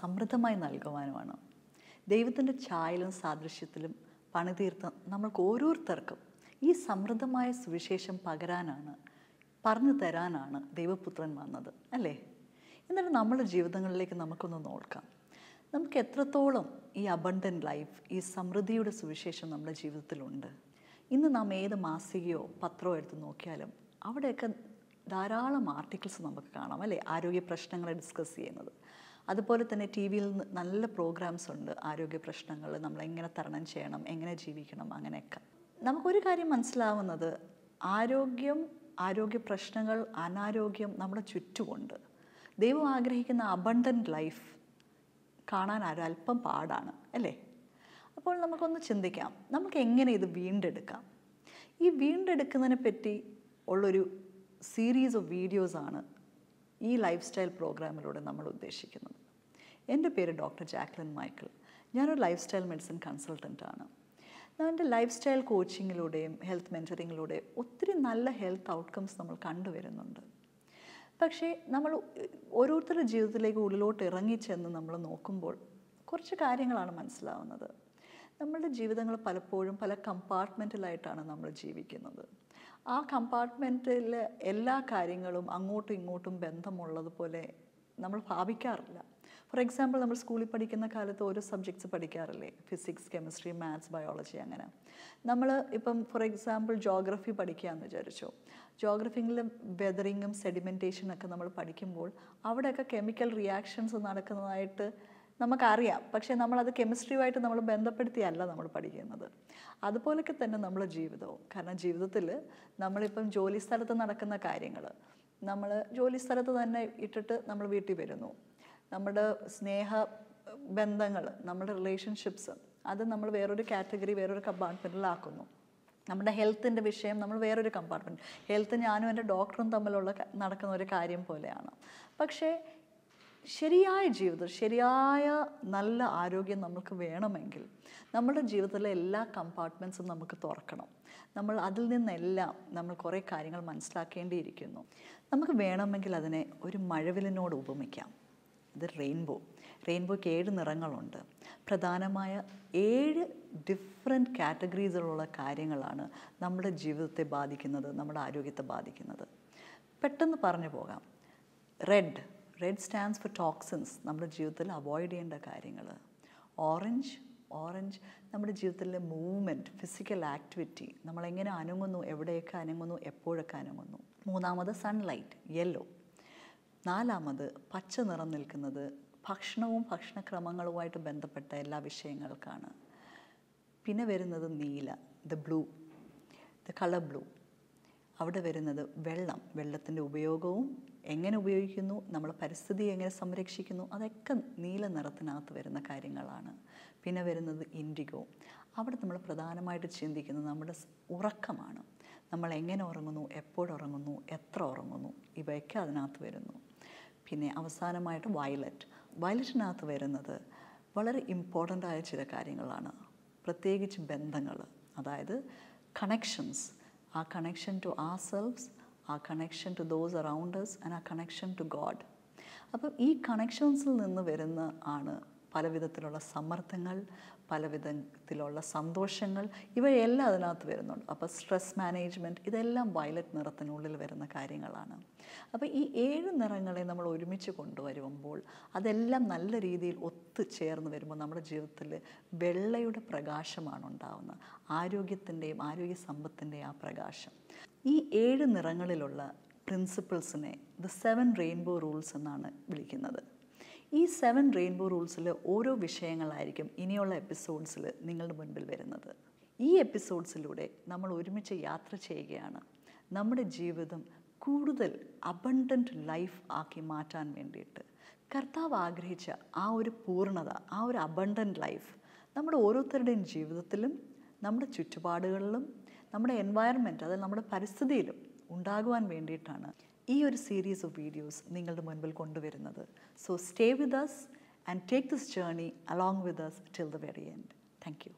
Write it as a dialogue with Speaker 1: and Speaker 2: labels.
Speaker 1: സമൃദ്ധമായി നൽകുവാനുമാണ്. ദൈവത്തിന്റെ ഛായയിലും സാദൃശ്യത്തിലും പണിതീർത്ത നമ്മൾക്ക് ഓരോരുത്തർക്കും ഈ സമൃദ്ധമായ സുവിശേഷം പകരാനാണ് പറഞ്ഞു തരാനാണ് ദൈവപുത്രൻ വന്നത് അല്ലേ? എന്നിട്ട് നമ്മുടെ ജീവിതങ്ങളിലേക്ക് നമുക്കൊന്ന് നോക്കാം. നമുക്ക് എത്രത്തോളം ഈ അബണ്ടൻ ലൈഫ് ഈ സമൃദ്ധിയുടെ സുവിശേഷം നമ്മുടെ ജീവിതത്തിലുണ്ട്? ഇന്ന് നാം ഏത് മാസികയോ പത്രമോ എടുത്ത് നോക്കിയാലും അവിടെയൊക്കെ ധാരാളം ആർട്ടിക്കിൾസ് നമുക്ക് കാണാം അല്ലേ? ആരോഗ്യ പ്രശ്നങ്ങളെ ഡിസ്കസ് ചെയ്യുന്നത്. അതുപോലെ തന്നെ ടി വിയിൽ നല്ല പ്രോഗ്രാംസ് ഉണ്ട്. ആരോഗ്യ പ്രശ്നങ്ങൾ നമ്മൾ എങ്ങനെ തരണം ചെയ്യണം എങ്ങനെ ജീവിക്കണം അങ്ങനെയൊക്കെ. നമുക്കൊരു കാര്യം മനസ്സിലാവുന്നത് ആരോഗ്യം ആരോഗ്യ പ്രശ്നങ്ങൾ അനാരോഗ്യം നമ്മുടെ ചുറ്റുമുണ്ട്. ദൈവം ആഗ്രഹിക്കുന്ന അബണ്ടന്റ് ലൈഫ് കാണാൻ ഒരല്പം പാടാണ് അല്ലേ? അപ്പോൾ നമുക്കൊന്ന് ചിന്തിക്കാം നമുക്ക് എങ്ങനെ ഇത് വീണ്ടെടുക്കാം? ഈ വീണ്ടെടുക്കുന്നതിനെ പറ്റി ഉള്ളൊരു സീരീസ് ഓഫ് വീഡിയോസാണ് ഈ ലൈഫ് സ്റ്റൈൽ പ്രോഗ്രാമിലൂടെ നമ്മൾ ഉദ്ദേശിക്കുന്നത്. എന്റെ പേര് ഡോക്ടർ ജാക്ലിൻ മൈക്കിൾ. ഞാനൊരു ലൈഫ് സ്റ്റൈൽ മെഡിസിൻ കൺസൾട്ടന്റാണ് എന്റെ ലൈഫ് സ്റ്റൈൽ കോച്ചിങ്ങിലൂടെയും ഹെൽത്ത് മെന്ററിങ്ങിലൂടെയും ഒത്തിരി നല്ല ഹെൽത്ത് ഔട്ട്കംസ് നമ്മൾ കണ്ടുവരുന്നുണ്ട്. പക്ഷേ നമ്മൾ ഓരോരുത്തരുടെ ജീവിതത്തിലേക്ക് ഉള്ളിലോട്ട് ഇറങ്ങിച്ചെന്ന് നമ്മൾ നോക്കുമ്പോൾ കുറച്ച് കാര്യങ്ങളാണ് മനസ്സിലാവുന്നത്. നമ്മളുടെ ജീവിതങ്ങൾ പലപ്പോഴും പല കമ്പാർട്ട്മെന്റിലായിട്ടാണ് നമ്മൾ ജീവിക്കുന്നത്. ആ കമ്പാർട്ട്മെന്റിൽ എല്ലാ കാര്യങ്ങളും അങ്ങോട്ടും ഇങ്ങോട്ടും ബന്ധമുള്ളതുപോലെ നമ്മൾ ഭാവിക്കാറില്ല. ഫോർ എക്സാമ്പിൾ നമ്മൾ സ്കൂളിൽ പഠിക്കുന്ന കാലത്ത് ഓരോ സബ്ജക്ട്സ് പഠിക്കാറില്ലേ? ഫിസിക്സ് കെമിസ്ട്രി മാത്സ് ബയോളജി അങ്ങനെ. നമ്മൾ ഇപ്പം ഫോർ എക്സാമ്പിൾ ജോഗ്രഫി പഠിക്കുകയെന്ന് വിചാരിച്ചു. ജോഗ്രഫിയിൽ വെതറിങ്ങും സെഡിമെന്റേഷനൊക്കെ നമ്മൾ പഠിക്കുമ്പോൾ അവിടെയൊക്കെ കെമിക്കൽ റിയാക്ഷൻസ് നടക്കുന്നതായിട്ട് നമുക്കറിയാം. പക്ഷേ നമ്മളത് കെമിസ്ട്രിയുമായിട്ട് നമ്മൾ ബന്ധപ്പെടുത്തിയല്ല നമ്മൾ പഠിക്കുന്നത്. അതുപോലൊക്കെ തന്നെ നമ്മുടെ ജീവിതവും. കാരണം ജീവിതത്തിൽ നമ്മളിപ്പം ജോലി സ്ഥലത്ത് നടക്കുന്ന കാര്യങ്ങൾ. നമ്മൾ ജോലി സ്ഥലത്ത് തന്നെ ഇട്ടിട്ട് നമ്മൾ വീട്ടിൽ വരുന്നു. നമ്മുടെ സ്നേഹ ബന്ധങ്ങൾ നമ്മുടെ റിലേഷൻഷിപ്സ് അത് നമ്മൾ വേറൊരു കാറ്റഗറി വേറൊരു കമ്പാർട്ട്മെന്റിലാക്കുന്നു നമ്മുടെ ഹെൽത്തിന്റെ വിഷയം നമ്മൾ വേറൊരു കമ്പാർട്ട്മെന്റ് ഹെൽത്ത് ഞാനും എന്റെ ഡോക്ടറും തമ്മിലുള്ള നടക്കുന്ന ഒരു കാര്യം പോലെയാണ്. പക്ഷേ ശരിയായ ജീവിതം ശരിയായ നല്ല ആരോഗ്യം നമുക്ക് വേണമെങ്കിൽ നമ്മുടെ ജീവിതത്തിലെ എല്ലാ കമ്പാർട്ട്മെന്റ്സും നമുക്ക് തുറക്കണം. നമ്മൾ അതിൽ നിന്നെല്ലാം നമ്മൾ കുറേ കാര്യങ്ങൾ മനസ്സിലാക്കേണ്ടിയിരിക്കുന്നു. നമുക്ക് വേണമെങ്കിൽ അതിനെ ഒരു മഴവിലിനോട് ഉപമിക്കാം. അത് റെയിൻബോ റെയിൻബോയ്ക്ക് ഏഴ് നിറങ്ങളുണ്ട്. പ്രധാനമായ ഏഴ് ഡിഫറെന്റ് കാറ്റഗറീസിലുള്ള കാര്യങ്ങളാണ് നമ്മുടെ ജീവിതത്തെ ബാധിക്കുന്നത് നമ്മുടെ ആരോഗ്യത്തെ ബാധിക്കുന്നത്. പെട്ടെന്ന് പറഞ്ഞു പോകാം. Red red stands for toxins നമ്മുടെ ജീവിതത്തിൽ അവോയ്ഡ് ചെയ്യേണ്ട കാര്യങ്ങൾ ഓറഞ്ച് ഓറഞ്ച് നമ്മുടെ ജീവിതത്തിലെ മൂവ്മെന്റ് ഫിസിക്കൽ ആക്ടിവിറ്റി നമ്മളെങ്ങനെ അനങ്ങുന്നു എവിടെയൊക്കെ അനങ്ങുന്നു എപ്പോഴൊക്കെ അനങ്ങുന്നു. മൂന്നാമത് സൺലൈറ്റ് യെല്ലോ നാലാമത് പച്ച നിറം നിൽക്കുന്നത് ഭക്ഷണവും ഭക്ഷണക്രമങ്ങളുമായിട്ട് ബന്ധപ്പെട്ട എല്ലാ വിഷയങ്ങൾക്കാണ്. പിന്നെ വരുന്നത് നീല the blue the colour blue അവിടെ വരുന്നത് വെള്ളം വെള്ളത്തിന്റെ ഉപയോഗവും എങ്ങനെ ഉപയോഗിക്കുന്നു നമ്മൾ പരിസ്ഥിതി എങ്ങനെ സംരക്ഷിക്കുന്നു അതൊക്കെ നീല നിറത്തിനകത്ത് വരുന്ന കാര്യങ്ങളാണ്. പിന്നെ വരുന്നത് ഇൻഡിഗോ. അവിടെ നമ്മൾ പ്രധാനമായിട്ട് ചിന്തിക്കുന്നത് നമ്മുടെ ഉറക്കമാണ്. നമ്മൾ എങ്ങനെ ഉറങ്ങുന്നു എപ്പോഴുറങ്ങുന്നു എത്ര ഉറങ്ങുന്നു ഇവയൊക്കെ അതിനകത്ത് വരുന്നു. പിന്നെ അവസാനമായിട്ട് വയലറ്റ്. വയലറ്റിനകത്ത് വരുന്നത് വളരെ ഇമ്പോർട്ടന്റ് ആയ ചില കാര്യങ്ങളാണ്. പ്രത്യേകിച്ച് ബന്ധങ്ങൾ അതായത് കണക്ഷൻസ് ആ connection to ourselves, our connection to those around us and ആ കണക്ഷൻ ടു ഗോഡ് അപ്പം ഈ കണക്ഷൻസിൽ നിന്ന് വരുന്ന ആണ് പല വിധത്തിലുള്ള സമ്മർദ്ദങ്ങൾ പല വിധത്തിലുള്ള സന്തോഷങ്ങൾ ഇവയെല്ലാം അതിനകത്ത് വരുന്നുണ്ട്. അപ്പോൾ സ്ട്രെസ് മാനേജ്മെന്റ് ഇതെല്ലാം വയലറ്റ് നിറത്തിനുള്ളിൽ വരുന്ന കാര്യങ്ങളാണ്. അപ്പോൾ ഈ ഏഴ് നിറങ്ങളെ നമ്മൾ ഒരുമിച്ച് കൊണ്ടുവരുമ്പോൾ അതെല്ലാം നല്ല രീതിയിൽ ഒത്തുചേർന്ന് വരുമ്പോൾ നമ്മുടെ ജീവിതത്തിൽ വെള്ളയുടെ പ്രകാശമാണ് ഉണ്ടാവുന്നത്. ആരോഗ്യത്തിന്റെയും ആരോഗ്യ സമ്പത്തിന്റെയും ആ പ്രകാശം. ഈ ഏഴ് നിറങ്ങളിലുള്ള പ്രിൻസിപ്പിൾസിനെ ദ സെവൻ റെയിൻബോ റൂൾസ് എന്നാണ് വിളിക്കുന്നത്. ഈ സെവൻ റെയിൻബോ റൂൾസിൽ ഓരോ വിഷയങ്ങളായിരിക്കും ഇനിയുള്ള എപ്പിസോഡ്സിൽ നിങ്ങളുടെ മുൻപിൽ വരുന്നത്. ഈ എപ്പിസോഡ്സിലൂടെ നമ്മൾ ഒരുമിച്ച് യാത്ര ചെയ്യുകയാണ്. നമ്മുടെ ജീവിതം കൂടുതൽ അബണ്ടന്റ് ലൈഫ് ആക്കി മാറ്റാൻ വേണ്ടിയിട്ട്. കർത്താവ് ആഗ്രഹിച്ച ആ ഒരു പൂർണത ആ ഒരു അബണ്ടന്റ് ലൈഫ് നമ്മുടെ ഓരോരുത്തരുടെയും ജീവിതത്തിലും നമ്മുടെ ചുറ്റുപാടുകളിലും നമ്മുടെ എൻവയറമെന്റ് അതായത് നമ്മുടെ പരിസ്ഥിതിയിലും ഉണ്ടാകുവാൻ വേണ്ടിയിട്ടാണ് ഈ ഒരു സീരീസ് ഓഫ് വീഡിയോസ് നിങ്ങളുടെ മുൻപിൽ കൊണ്ടുവരുന്നത്. So stay with us and take this journey along with us till the very end thank you